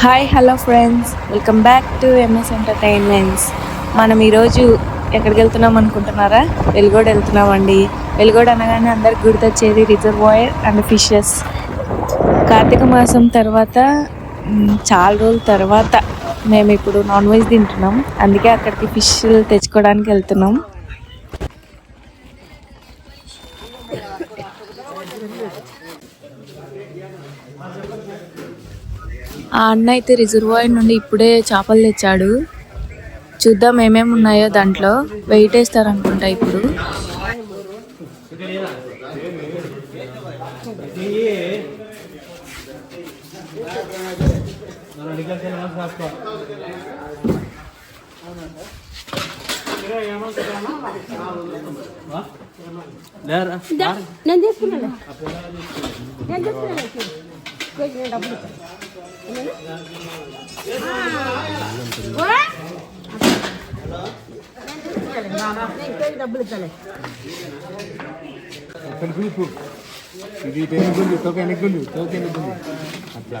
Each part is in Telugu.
Hi hello friends welcome back to MS entertainments మనం ఈరోజు ఎక్కడికి వెళ్తున్నాం అనుకుంటున్నారా? వెలుగోడు వెళ్తున్నామండి. వెలుగోడు అనగానే అందరికి గుర్తొచ్చేది రిజర్వాయర్ అండ్ ఫిషెస్ కార్తీక మాసం తర్వాత చాలా రోజుల తర్వాత మేము ఇప్పుడు నాన్ వెజ్ తింటున్నాం. అందుకే అక్కడికి ఫిష్ తెచ్చుకోవడానికి వెళ్తున్నాం. ఆ అన్న అయితే రిజర్వాయర్ నుండి ఇప్పుడే చేపలు తెచ్చాడు. చూద్దాం ఏమేమి ఉన్నాయో దాంట్లో. వెయిట్ వేస్తారనుకుంటా ఇప్పుడు. నేను నేను డబ్బులు ఇస్తాను నేను డబ్బులు ఇచ్చాను ఇది ఎన్నిగుండు తోక ఎన్నిగుండు తోక ఎన్నిగుండు అట్లా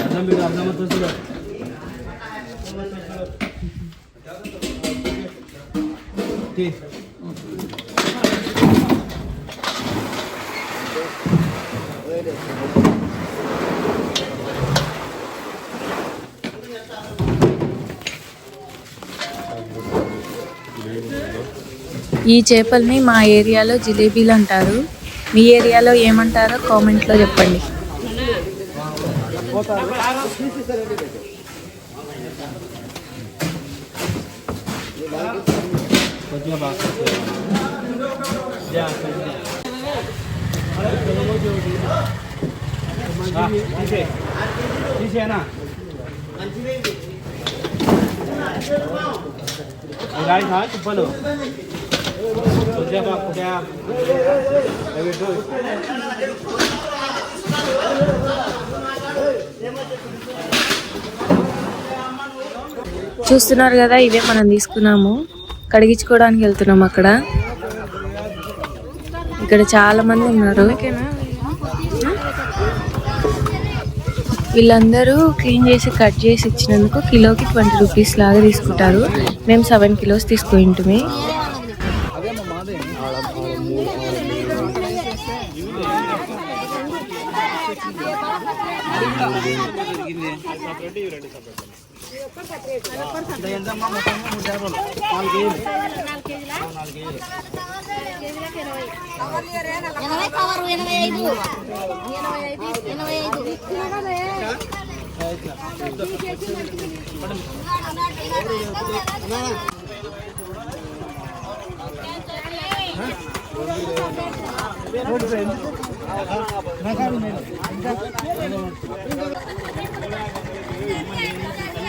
అర్థం మీరు అర్థం అవుతుంది టీ. ఈ చేపల్ని మా ఏరియాలో జిలేబీలు అంటారు. మీ ఏరియాలో ఏమంటారో కామెంట్లో చెప్పండి. కొద్దిగా తీసేనా రాయి తుప్పలు చూస్తున్నారు కదా ఇవే మనం తీసుకున్నాము. కడిగించుకోవడానికి వెళ్తున్నాం అక్కడ. ఇక్కడ చాలా మంది ఉన్నారు. వీళ్ళందరూ క్లీన్ చేసి కట్ చేసి ఇచ్చినందుకు కిలోకి ట్వంటీ రూపీస్ లాగా తీసుకుంటారు. మేము సెవెన్ కిలోస్ తీసుకుంటుమి ఎనభై కవరు ఎనభై ఐదు. ఎనభై ఐదు ఎనభై ఐదు. ఇరవై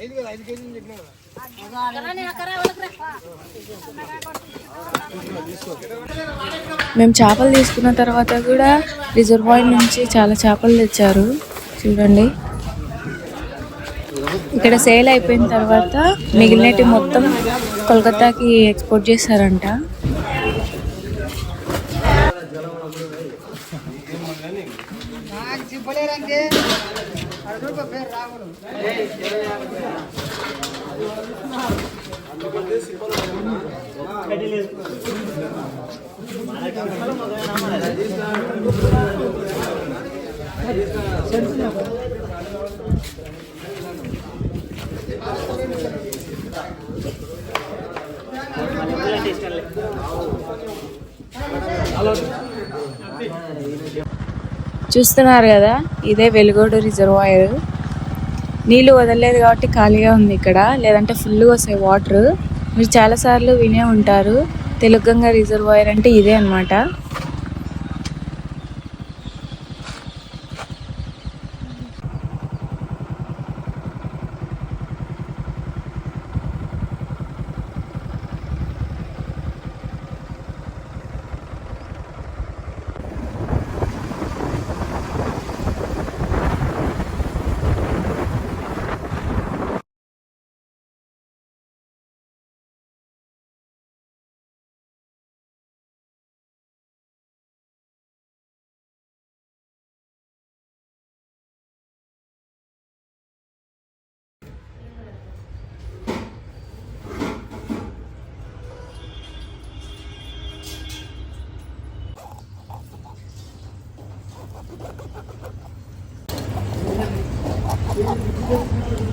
ఐదు కదా. ఐదు కేజీలు చెప్పినా కదా. మేము చేపలు తీసుకున్న తర్వాత కూడా రిజర్వాయర్ నుంచి చాలా చేపలు తెచ్చారు. చూడండి. ఇక్కడ సేల్ అయిపోయిన తర్వాత మిగిలినటి మొత్తం కోల్కతాకి ఎక్స్పోర్ట్ చేస్తారంట చూస్తున్నారు కదా ఇదే వెలుగోడు రిజర్వాయర్. నీళ్ళు వదలలేదు కాబట్టి ఖాళీగా ఉంది ఇక్కడ. లేదంటే ఫుల్గా వస్తాయి వాటర్ మీరు చాలాసార్లు వినే ఉంటారు. తెలుగంగా రిజర్వాయర్ అంటే ఇదే అన్నమాట.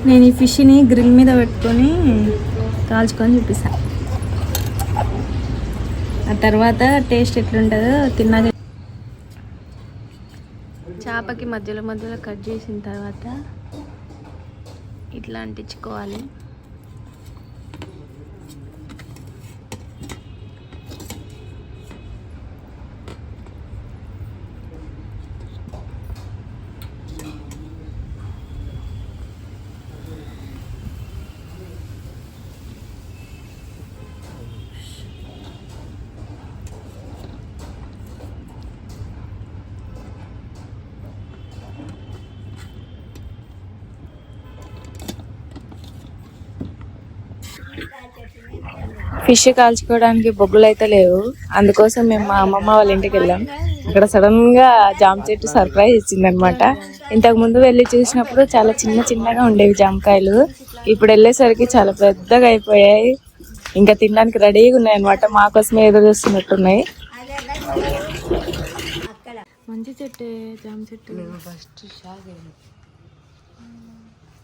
నేను ఈ ఫిష్ని గ్రిల్ మీద పెట్టుకొని కాల్చుకొని చూపిస్తాను ఆ తర్వాత టేస్ట్ ఎట్లుంటుందో తిన్నాక చేపకి మధ్యలో మధ్యలో కట్ చేసిన తర్వాత ఇట్లా అంటించుకోవాలి ఫిష్ కాల్చుకోవడానికి బొగ్గులు అయితే లేవు. అందుకోసం మేము మా అమ్మమ్మ వాళ్ళ ఇంటికి వెళ్ళాం. అక్కడ సడన్గా జామ చెట్టు సర్ప్రైజ్ ఇచ్చింది అనమాట ఇంతకు ముందు వెళ్ళి చూసినప్పుడు చాలా చిన్న చిన్నగా ఉండేవి జామకాయలు. ఇప్పుడు వెళ్ళేసరికి చాలా పెద్దగా అయిపోయాయి. ఇంకా తినడానికి రెడీగా ఉన్నాయి అనమాట మా కోసమే ఎదురు చూస్తున్నట్టున్నాయి. మంచి చెట్టు జామ చెట్టు. ఫస్ట్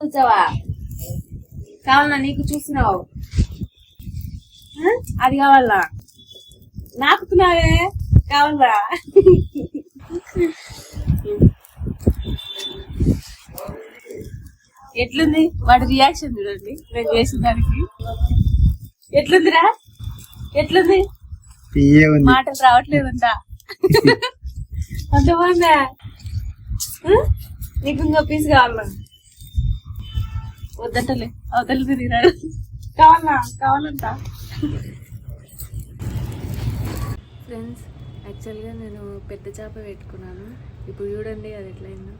చూసావా? కావాలా నీకు చూసినావు? అది కావాలా నాకుతున్నావే కావాలా ఎట్లుంది? వాడి రియాక్షన్ చూడండి. నేను చేసిన దానికి. ఎట్లుందిరా? ఎట్లుంది? మాటలు రావట్లేదంట. అంత బాగుందా? నీకు ఇంకో పీస్ కావాలా వద్దంటలే అవతల తిరిగినాడు కావాలా కావాలంట. ఫ్రెండ్స్ యాక్చువల్గా నేను పెద్ద చేప పెట్టుకున్నాను. ఇప్పుడు చూడండి అది ఎట్లయిందో.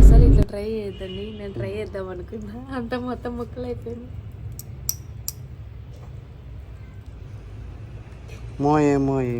అసలు ఇట్లా ట్రై చేయొద్దండి. నేను ట్రై చేద్దాం అనుకున్నా. అంత మొత్తం ముక్కలు అయిపోయింది. మోయే మోయే.